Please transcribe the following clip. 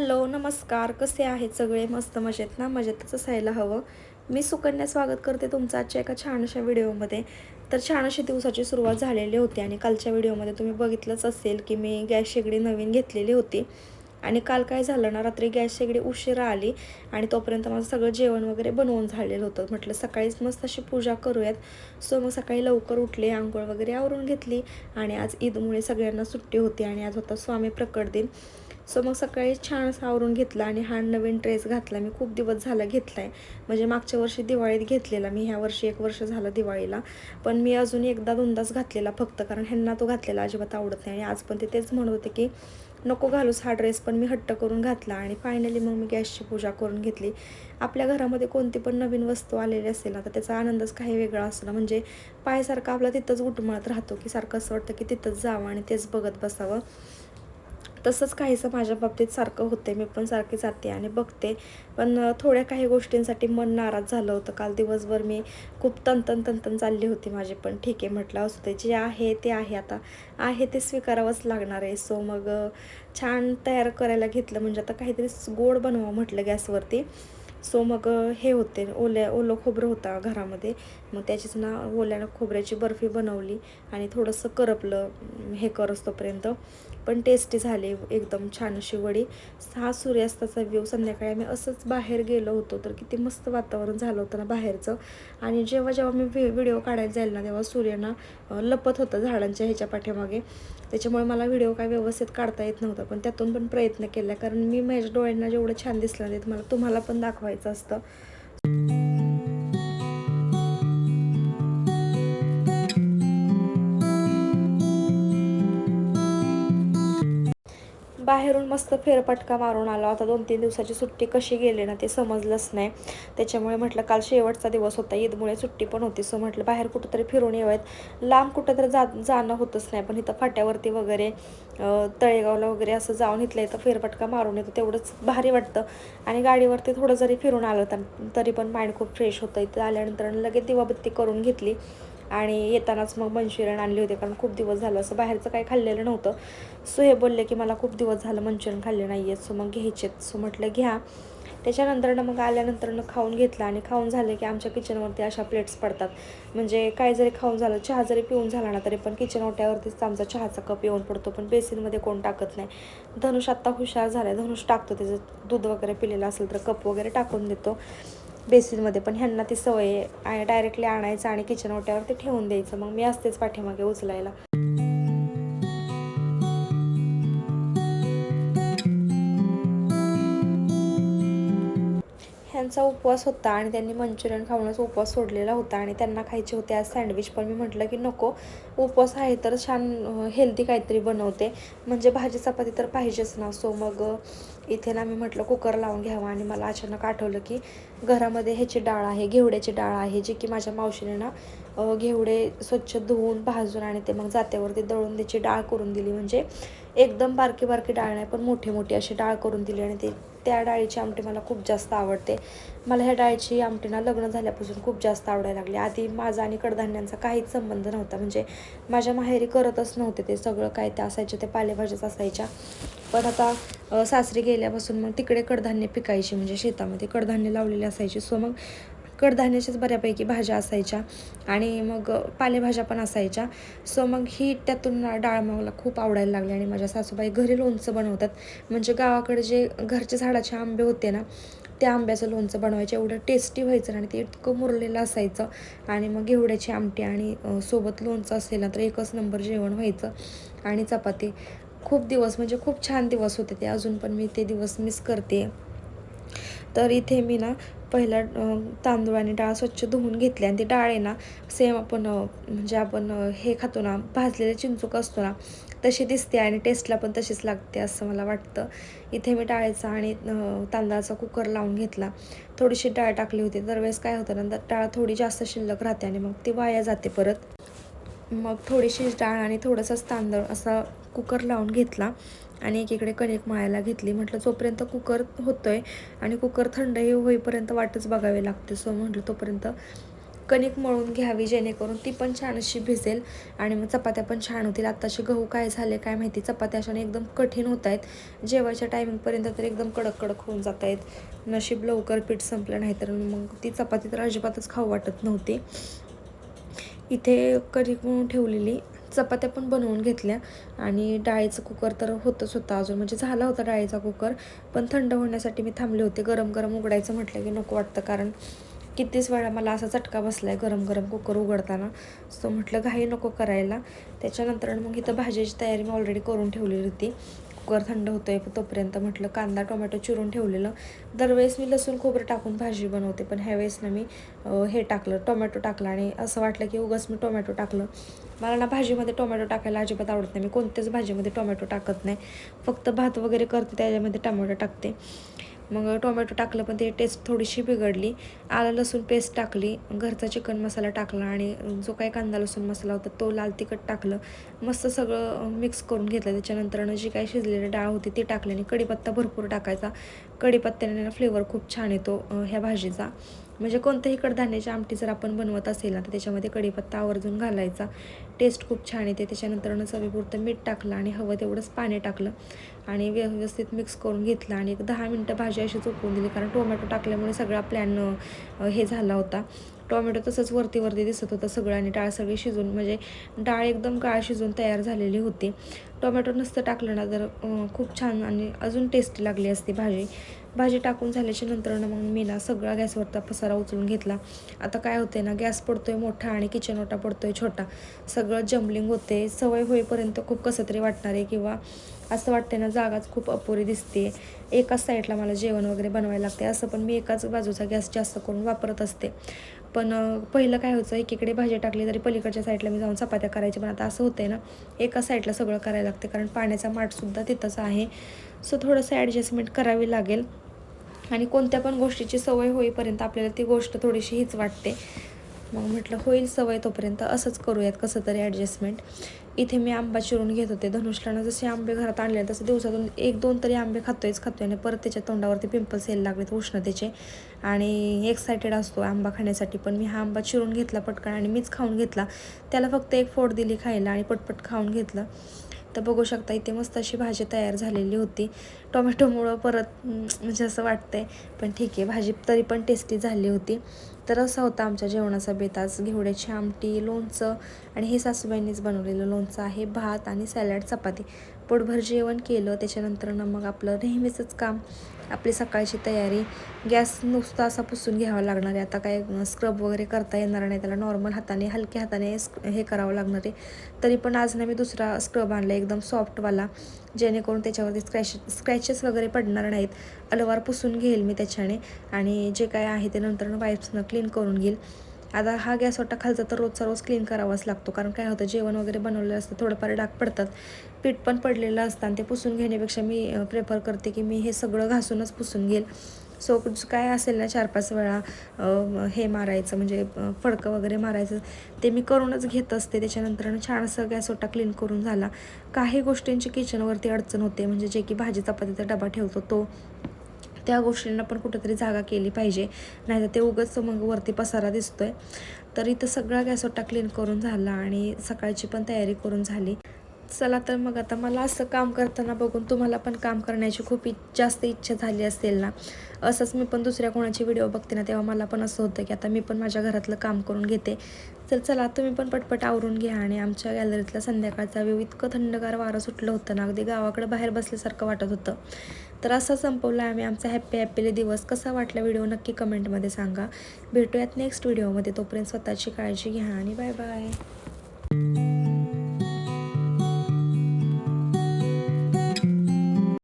Hello नमस्कार. कसे आहेत सगळे? मस्त मजेत ना? मजेतच असायला हवं. मी सुकन्या स्वागत करते तुमचं आजच्या एका छानशा व्हिडिओमध्ये. तर छान अशी दिवसाची सुरुवात झालेली होती आणि कालच्या व्हिडिओमध्ये तुम्ही बघितलंच असेल की मी गॅस शेगडी नवीन घेतलेली होती. आणि काल काय झालं ना रात्री गॅस शेगडी उशिरा आली आणि तोपर्यंत माझं सगळं जेवण वगैरे बनवून झालेलं होतं. म्हटलं सकाळीच मस्त अशी पूजा करूयात. सो मग सकाळी लवकर उठले आंघोळ वगैरे आवरून घेतली आणि आज ईदमुळे सगळ्यांना सुट्टी होती आणि आज होता स्वामी प्रकट दिन. सो मग सकाळी छान असा आवरून घेतला आणि हा नवीन ड्रेस घातला. मी खूप दिवस झाला घेतला आहे म्हणजे मागच्या वर्षी दिवाळीत घेतलेला. मी ह्या वर्षी एक वर्ष झालं दिवाळीला. पण मी अजून एकदा दोनदाच घातलेला फक्त कारण ह्यांना तो घातलेला अजिबात आवडत नाही. आणि आज पण ते तेच म्हणत होते की नको घालूस हा ड्रेस पण मी हट्ट करून घातला आणि फायनली मग मी गॅसची पूजा करून घेतली. आपल्या घरामध्ये कोणती पण नवीन वस्तू आलेली असेल ना तर त्याचा आनंदच काही वेगळा असतो ना. म्हणजे पायसारखा आपला तिथंच उठमळत राहतो की सारखं असं वाटतं की तिथंच जावं आणि तेच बघत बसावं. तसंच काहीसं माझ्या बाबतीत सारखं होते मी पण सारखी जाते आणि बघते. पण थोड्या काही गोष्टींसाठी मन नाराज झालं होतं. काल दिवसभर मी खूप तंतन तंतन चालली होती माझी पण. ठीक आहे म्हटलं असू ते जे आहे ते आहे. आता आहे ते स्वीकारावंच लागणार आहे. सो मग छान तयार करायला घेतलं. म्हणजे आता काहीतरी गोड बनवा म्हटलं गॅसवरती. सो मग हे होते. ओल्या ओलं खोबरं होता घरामध्ये. मग त्याचीच ना ओल्यानं खोबऱ्याची बर्फी बनवली. आणि थोडंसं करपलं हे करस्तोपर्यंत पण टेस्टी झाले एकदम छान अशी वडी. सहा सूर्यास्ताचा व्ह्यू संध्याकाळी आम्ही असंच बाहेर गेलो होतो तर किती मस्त वातावरण झालं होतं ना बाहेरचं. आणि जेव्हा जेव्हा मी व्हि व्हिडिओ काढायला जाईल ना तेव्हा सूर्याना लपत होतं झाडांच्या ह्याच्या पाठीमागे. त्याच्यामुळे मला व्हिडिओ काय व्यवस्थित काढता येत नव्हता पण त्यातून पण प्रयत्न केला. कारण मी माझ्या डोळ्यांना जेवढं छान दिसलं ते मला तुम्हाला पण दाखवायचं असतं. बाहेरून मस्त फेरपटका मारून आलो. आता दोन तीन दिवसाची सुट्टी कशी गेली ना ते समजलंच नाही. त्याच्यामुळे म्हटलं काल शेवटचा दिवस होता ईदमुळे सुट्टी पण होती. सो म्हटलं बाहेर कुठंतरी फिरून येऊयात. लांब कुठंतरी जा जाणं होतच नाही. पण इथं फाट्यावरती वगैरे तळेगावला वगैरे असं जाऊन इथलं इथं फेरपटका मारून येतो. तेवढंच भारी वाटतं. आणि गाडीवरती थोडं जरी फिरून आलं तर तरी पण माइंड खूप फ्रेश होतं. इथं आल्यानंतर लगेच दिवाबत्ती करून घेतली. आणि येतानाच मग मंचुरियन आणले होते कारण खूप दिवस झालं असं बाहेरचं काही खाल्लेलं नव्हतं. सो हे बोलले की मला खूप दिवस झालं मंचुरियन खाल्ले नाही आहेत सो मग घ्यायचेत. सो म्हटलं घ्या. त्याच्यानंतरनं मग आल्यानंतरनं खाऊन घेतलं आणि खाऊन झालं की आमच्या किचनवरती अशा प्लेट्स पडतात. म्हणजे काय जरी खाऊन झालं चहा जरी पिऊन झाला ना तरी पण किचन ओट्यावरतीच आमचा चहाचा कप येऊन पडतो पण बेसिनमध्ये कोण टाकत नाही. धनुष आत्ता हुशार झाला धनुष टाकतो त्याचं दूध वगैरे पिलेलं असेल तर कप वगैरे टाकून देतो. बेसिनमध्ये पण ह्यांना ती सवय आहे. डायरेक्टली आणायचं आणि किचन ओट्यावर ते ठेवून द्यायचं. मग मी असतेच पाठीमागे उचलायला. त्यांचा उपवास होता आणि त्यांनी मंचुरियन खाऊनच उपवास सोडलेला होता आणि त्यांना खायचे होते आज सँडविच. पण मी म्हटलं की नको उपवास आहे तर छान हेल्दी काहीतरी बनवते. म्हणजे भाजी चपाती तर पाहिजेच ना. सो मग इथे ना मी म्हटलं कुकर लावून घ्यावा आणि मला अचानक आठवलं की घरामध्ये ह्याची डाळ आहे घेवड्याची डाळ आहे जी की माझ्या मावशीने ना घेवडे स्वच्छ धुवून भाजून आणि ते मग जात्यावरती दळून त्याची डाळ करून दिली. म्हणजे एकदम बारकी बारकी डाळ नाही पण मोठी मोठी अशी डाळ करून दिली आणि ते त्या डाळीची आमटी मला खूप जास्त आवडते. मला ह्या डाळीची आमटी ना लग्न झाल्यापासून खूप जास्त आवडायला लागली. आधी माझा आणि कडधान्यांचा काहीच संबंध नव्हता. म्हणजे माझ्या माहेरी करतच नव्हते ते सगळं काय ते असायचे ते पालेभाज्याच असायच्या. पण आता सासरी गेल्यापासून मग तिकडे कडधान्य पिकायची. म्हणजे शेतामध्ये कडधान्य लावलेले असायचे. सो मग कडधान्याच्याच बऱ्यापैकी भाज्या असायच्या आणि मग पालेभाज्या पण असायच्या. सो मग ही त्यातून डाळ मला खूप आवडायला लागली आणि माझ्या सासूबाई घरी लोणचं बनवतात. म्हणजे गावाकडे जे घरच्या झाडाचे आंबे होते ना त्या आंब्याचं लोणचं बनवायचं. एवढं टेस्टी व्हायचं आणि ते इतकं मुरलेलं असायचं. आणि मग घेवड्याची आमटी आणि सोबत लोणचं असेल ना तर एकच नंबर जेवण व्हायचं आणि चपाती. खूप दिवस म्हणजे खूप छान दिवस होते ते. अजून पण मी ते दिवस मिस करते. तर इथे मी ना पहिला तांदूळ आणि डाळ स्वच्छ धुवून घेतली आणि ती डाळ आहे ना सेम आपण म्हणजे आपण हे खातो ना भाजलेले चिंचूक असतो ना तशी दिसते आणि टेस्टला पण तशीच लागते असं मला वाटतं. इथे मी डाळीचा आणि तांदळाचा कुकर लावून घेतला. थोडीशी डाळ टाकली होती. दरवेळेस काय होतं नंतर डाळ थोडी जास्त शिल्लक राहते आणि मग ती वाया जाते परत. मग थोडीशी डाळ आणि थोडंसंच तांदूळ असा कुकर लावून घेतला. आणि एकीकडे कणिक मळायला घेतली. म्हटलं जोपर्यंत कुकर होतोय आणि कुकर थंडही होईपर्यंत वाटच बघावी लागते सो म्हटलं. तोपर्यंत कणिक मळून घ्यावी जेणेकरून ती पण छान अशी भिजेल आणि मग चपात्या पण छान होतील. आत्ताचे गहू काय झाले काय माहिती चपात्या अशाने एकदम कठीण होत आहेत जेवायच्या टायमिंगपर्यंत तर एकदम कडक कडक होऊन जात आहेत नशीब लवकर पीठ संपलं नाही तर मग ती चपाती तर अजिबातच खाऊ वाटत नव्हती. इथे कणिक म्हणून ठेवलेली चपात्या पण बनवून घेतल्या. आणि डाळीचं कुकर तर होतंच होतं अजून. म्हणजे झाला होता डाळीचा कुकर पण थंड होण्यासाठी मी थांबले होते. गरम गरम उघडायचं म्हटलं की नको वाटतं. कारण कितीच वेळा मला असा चटका बसला आहे गरम गरम कुकर उघडताना. सो म्हटलं घाई नको करायला. त्याच्यानंतर मग इथं भाजीची तयारी मी ऑलरेडी करून ठेवलेली होती. कुकर थंड होतोय तोपर्यंत म्हटलं कांदा टोमॅटो चिरून ठेवलेलं. दरवेळेस मी लसूण खोबरं टाकून भाजी बनवते पण ह्यावेळेस ना मी हे टाकलं टोमॅटो टाकलं आणि असं वाटलं की उगाच मी टोमॅटो टाकलं. मला ना भाजीमध्ये टोमॅटो टाकायला अजिबात आवडत नाही. मी कोणत्याच भाजीमध्ये टोमॅटो टाकत नाही. फक्त भात वगैरे करते त्याच्यामध्ये टोमॅटो टाकते. मग टोमॅटो टाकलं पण ते टेस्ट थोडीशी बिघडली. आलं लसूण पेस्ट टाकली घरचा चिकन मसाला टाकला आणि जो काही कांदा लसूण मसाला होता तो लाल तिखट टाकलं. मस्त सगळं मिक्स करून घेतलं. त्याच्यानंतरनं जी काही शिजलेली डाळ होती ती टाकली आणि कढीपत्ता भरपूर टाकायचा. कढीपत्त्याने फ्लेवर खूप छान येतो ह्या भाजीचा. म्हणजे कोणतंही कडधान्याची आमटी जर आपण बनवत असेल ना तर त्याच्यामध्ये कढीपत्ता आवर्जून घालायचा. टेस्ट खूप छान येते. त्याच्यानंतरनं चवीपुरतं मीठ टाकलं आणि हवं तेवढंच पाणी टाकलं आणि व्यवस्थित मिक्स करून घेतलं आणि एक दहा मिनटं भाजी अशी चुकवून दिली. कारण टोमॅटो टाकल्यामुळे सगळा प्लॅन हे झाला होता. टोमॅटो तसंच वरती वरती दिसत होतं सगळं आणि डाळ सगळी शिजून म्हणजे डाळ एकदम गाळ शिजून तयार झालेली होती. टोमॅटो नसतं टाकलं ना तर खूप छान आणि अजून टेस्टी लागली असती भाजी. भाजी टाकून झाल्याच्यानंतर मग मी ना सगळा गॅसवरचा पसारा उचलून घेतला. आता काय होते ना गॅस पडतोय मोठा आणि किचन ओटा पडतोय छोटा. सगळं सगळं जम्बलिंग होते सवय होईपर्यंत खूप कसं तरी वाटणार आहे किंवा असं वाटते ना जागाच खूप अपुरी दिसते एकाच साईडला मला जेवण वगैरे बनवायला लागते असं पण मी एकाच बाजूचा गॅस जास्त करून वापरत असते. पण पहिलं काय व्हायचं एकीकडे भाजी टाकली तरी पलीकडच्या साईडला मी जाऊन चपात्या करायची पण आता असं होतंय ना एका साईडला सगळं करायला लागते कारण पाण्याचा माठसुद्धा तिथंच आहे. सो थोडंसं ॲडजस्टमेंट करावी लागेल. आणि कोणत्या पण गोष्टीची सवय होईपर्यंत आपल्याला ती गोष्ट थोडीशी हीच वाटते. मग म्हटलं होईल सवय तोपर्यंत असंच करूयात कसं तरी ॲडजस्टमेंट इथे मी आंबा चिरून घेत होते. धनुषलानं जसे आंबे घरात आणले तसं दिवसातून एक दोन तरी आंबे खातोयच खातोय. आणि परत त्याच्या तोंडावरती पिंपल्स यायला लागलेत उष्णतेचे. आणि एक्सायटेड असतो आंबा खाण्यासाठी. पण मी हा आंबा चिरून घेतला पटकन आणि मीच खाऊन घेतला. त्याला फक्त एक फोड दिली खायला आणि पटपट खाऊन घेतलं. तर बघू शकता इथे मस्त अशी भाजी तयार झालेली होती. टोमॅटोमुळं परत म्हणजे असं वाटतंय पण ठीक आहे भाजी तरी पण टेस्टी झाली होती. तर असा होता आमच्या जेवणाचा बेत. घेवड्याची आमटी लोणचं आणि हे सासूबाईंनीच बनवलेलं लोणचं आहे भात आणि सॅलड चपाती. पोटभर जेवण केलं त्याच्यानंतर मग आपलं नेहमीचंच काम आपली सकाळची तयारी. गॅस नुसता असा पुसून घ्यावा लागणार आहे. आता काय स्क्रब वगैरे करता येणार नाही. त्याला नॉर्मल हाताने हलक्या हाताने हे करावं लागणार आहे. तरी पण आज ना मी दुसरा स्क्रब आणला एकदम सॉफ्टवाला जेणेकरून त्याच्यावरती स्क्रॅच स्क्रॅचेस वगैरे पडणार नाहीत. अलवार पुसून घेईल मी त्याच्याने. आणि जे काय आहे ते नंतर वाईप्सनं क्लीन करून घेईल. आता हा गॅस ओटा खालचा तर रोजचा रोज क्लीन करावाच लागतो. कारण काय होतं जेवण वगैरे बनवलेलं असतं थोडंफार डाग पडतात. पीठ पण पडलेलं असतं आणि ते पुसून घेण्यापेक्षा मी प्रेफर करते की मी हे सगळं घासूनच पुसून घेईल. सो काय असेल ना चार पाच वेळा हे मारायचं म्हणजे फडकं वगैरे मारायचं ते मी करूनच घेत असते. त्याच्यानंतर छान असं गॅस ओटा क्लीन करून झाला. काही गोष्टींची किचनवरती अडचण होते म्हणजे जे की भाजी चपातीचा डबा ठेवतो तो त्या गोष्टींना पण कुठेतरी जागा केली पाहिजे. नाही तर ते उगच मग वरती पसारा दिसतोय. तर इथं सगळा गॅसोटा क्लीन करून झाला आणि सकाळची पण तयारी करून झाली. चला तर मग आता मला असं काम करताना बघून तुम्हाला पण काम करण्याची खूप जास्त इच्छा झाली असेल ना. असंच मी पण दुसऱ्या कोणाची व्हिडिओ बघते ना तेव्हा मला पण असं होतं की आता मी पण माझ्या घरातलं काम करून घेते. तर चला तुम्ही पण पटपट आवरून घ्या आणि आमच्या गॅलरीतला संध्याकाळचा व्यू इतकं थंडगार वारं सुटलं होतं ना अगदी गावाकडे बाहेर बसल्यासारखं वाटत होतं. तर असं संपवलं आम्ही आमचा हॅप्पी हॅप्पीले दिवस. कसा वाटला व्हिडिओ नक्की कमेंटमध्ये सांगा. भेटूयात नेक्स्ट व्हिडिओमध्ये तोपर्यंत स्वतःची काळजी घ्या आणि बाय बाय